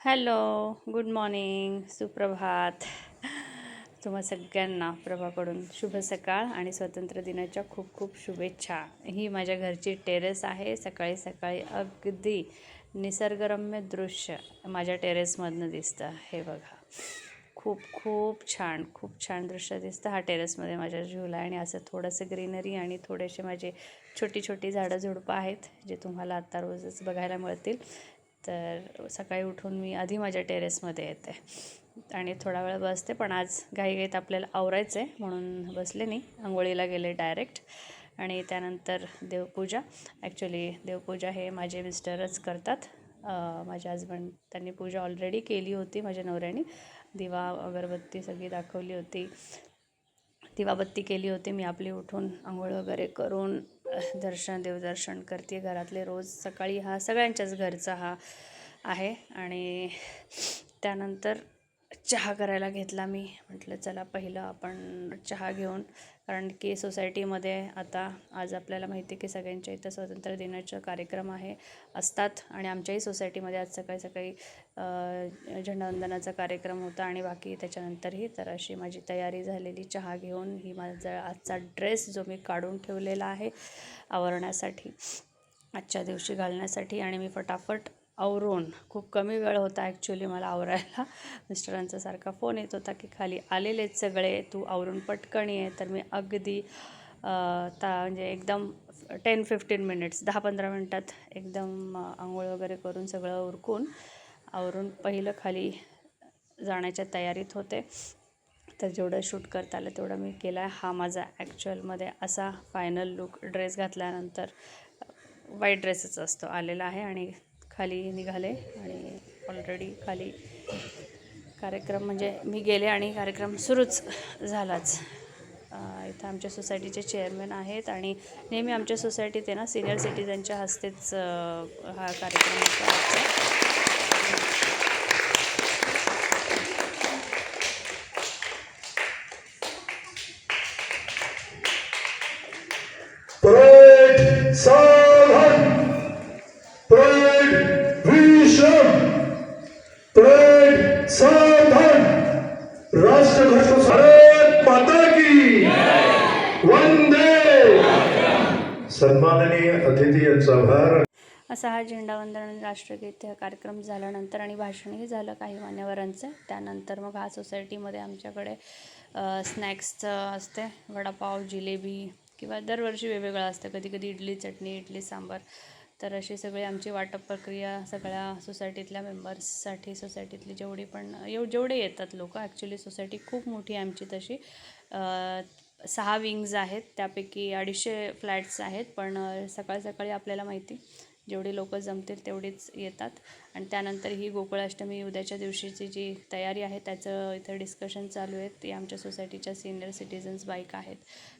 Hello good morning सुप्रभात. तुम्हा सगळ्यांना प्रभाकडून शुभ सकाळ आणि स्वातंत्र्य दिनाच्या खूप खूप शुभेच्छा. ही माझ्या घरची टेरेस आहे. सकाळी सकाळी अगदी निसर्गरम्य दृश्य माझ्या टेरेसमधनं दिसतं. हे बघा. खूप खूप छान खूप छान दृश्य दिसतं हा टेरेसमध्ये माझ्या झुला आहे आणि असं थोडंसं ग्रीनरी आणि थोडेसे माझे छोटी छोटी झाडं झुडपं आहेत जे तुम्हाला आत्ता रोजच बघायला मिळतील. तर सकाळी उठून मी आधी माझ्या टेरेसमध्ये येते. आणि थोडा वेळ बसते पण आज घाईघाईत आपल्याला आवरायचं आहे म्हणून बसले नाही. आंघोळीला गेले डायरेक्ट. आणि त्यानंतर देवपूजा. ॲक्च्युली देवपूजा हे माझे मिस्टरच करतात. माझ्या हजबंड त्यांनी पूजा ऑलरेडी केली होती माझ्या नवऱ्याने. दिवा अगरबत्ती सगळी दाखवली होती. दिवाबत्ती केली होती. मी आपली उठून आंघोळ वगैरे करून दर्शन देवदर्शन करते घरातले रोज. सकाळी हा सगळ्यांच्याच घरचा हा आहे. आणि त्यानंतर चहा करायला घेतला मी. म्हटलं चला पहिलं आपण चहा घेऊन. कारण की सोसायटीमध्ये आता आज आपल्याला माहिती आहे की सगळ्यांच्या इथं स्वातंत्र्य दिनाचा कार्यक्रम आहे असतात. आणि आमच्याही सोसायटीमध्ये आज सकाळी सकाळी झेंडावंदनाचा कार्यक्रम होता आणि बाकी त्याच्यानंतरही तर अशी माझी तयारी झालेली. चहा घेऊन ही माझा आजचा ड्रेस जो मी काढून ठेवलेला आहे आवरण्यासाठी आजच्या दिवशी घालण्यासाठी. आणि मी फटाफट आवरून. खूप कमी वेळ होता ॲक्च्युली मला आवरायला. मिस्टरांचा सारखा फोन येत होता की खाली आलेलेच सगळे तू आवरून पटकन ये. तर मी अगदी ता म्हणजे एकदम टेन फिफ्टीन मिनिट्स दहा पंधरा मिनटात एकदम आंघोळ वगैरे करून सगळं उरकून आवरून पहिलं खाली जाण्याच्या तयारीत होते. तर जेवढं शूट करता आलं तेवढं मी केला. आहे हा माझा ॲक्च्युअलमध्ये असा फायनल लुक ड्रेस घातल्यानंतर वाईट ड्रेसच असतो आलेला आहे आणि खाली निघाले आणि ऑलरेडी खाली कार्यक्रम म्हणजे मी गेले आणि कार्यक्रम सुरूच झालाच. इथं आमच्या सोसायटीचे चेअरमॅन आहेत आणि नेहमी आमच्या सोसायटीत आहे ना सिनियर सिटीजनच्या हस्तेच हा कार्यक्रम राष्ट्रघोष भारत माता की वंदे सन्माननीय अतिथी यांचा आभार असा हा झेंडावंदन आणि राष्ट्रगीत हा कार्यक्रम झाल्यानंतर आणि भाषणही झालं काही मान्यवरांचं. त्यानंतर मग हा सोसायटीमध्ये आमच्याकडे स्नॅक्सचं असते. वडापाव जिलेबी किंवा दरवर्षी वेगवेगळं असतं. कधी कधी इडली चटणी इडली सांबार. तर अशी सगळी आमची वाटप प्रक्रिया सगळ्या सोसायटीतल्या मेंबर्ससाठी सोसायटीतली जेवढी पण एव जेवढे येतात लोक ॲक्च्युली सोसायटी खूप मोठी आहे आमची तशी. सहा विंग्ज आहेत त्यापैकी अडीचशे फ्लॅट्स आहेत पण सकाळ सकाळी सकाळी आपल्याला माहिती जेवढी लोक जमतील तेवढीच येतात. आणि त्यानंतर ही गोकुळाष्टमी उद्याच्या दिवशीची जी तयारी आहे त्याचं इथं डिस्कशन चालू आहे ती आमच्या सोसायटीच्या सिनियर सिटीजन्स बाईक आहेत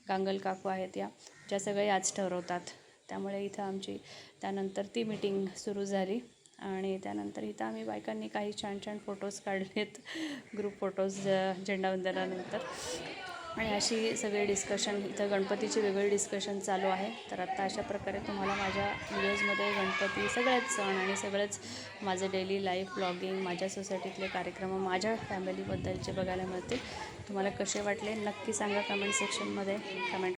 कांगल काकू आहेत या ज्या सगळे याच ठरवतात. त्यामुळे इथं आमची त्यानंतर ती मीटिंग सुरू झाली. आणि त्यानंतर इथं आम्ही बायकांनी काही छान छान फोटोज काढलेत. ग्रुप फोटोज झेंडावंदनानंतर आणि अशी सगळी डिस्कशन इथं गणपतीची वेगळी डिस्कशन चालू आहे. तर आत्ता अशा प्रकारे तुम्हाला माझ्या व्हिडिओजमध्ये गणपती सगळेच सण आणि सगळेच माझं डेली लाईफ ब्लॉगिंग माझ्या सोसायटीतले कार्यक्रम माझ्या फॅमिलीबद्दलचे बघायला मिळतील. तुम्हाला कसे वाटले? नक्की सांगा कमेंट सेक्शनमध्ये कमेंट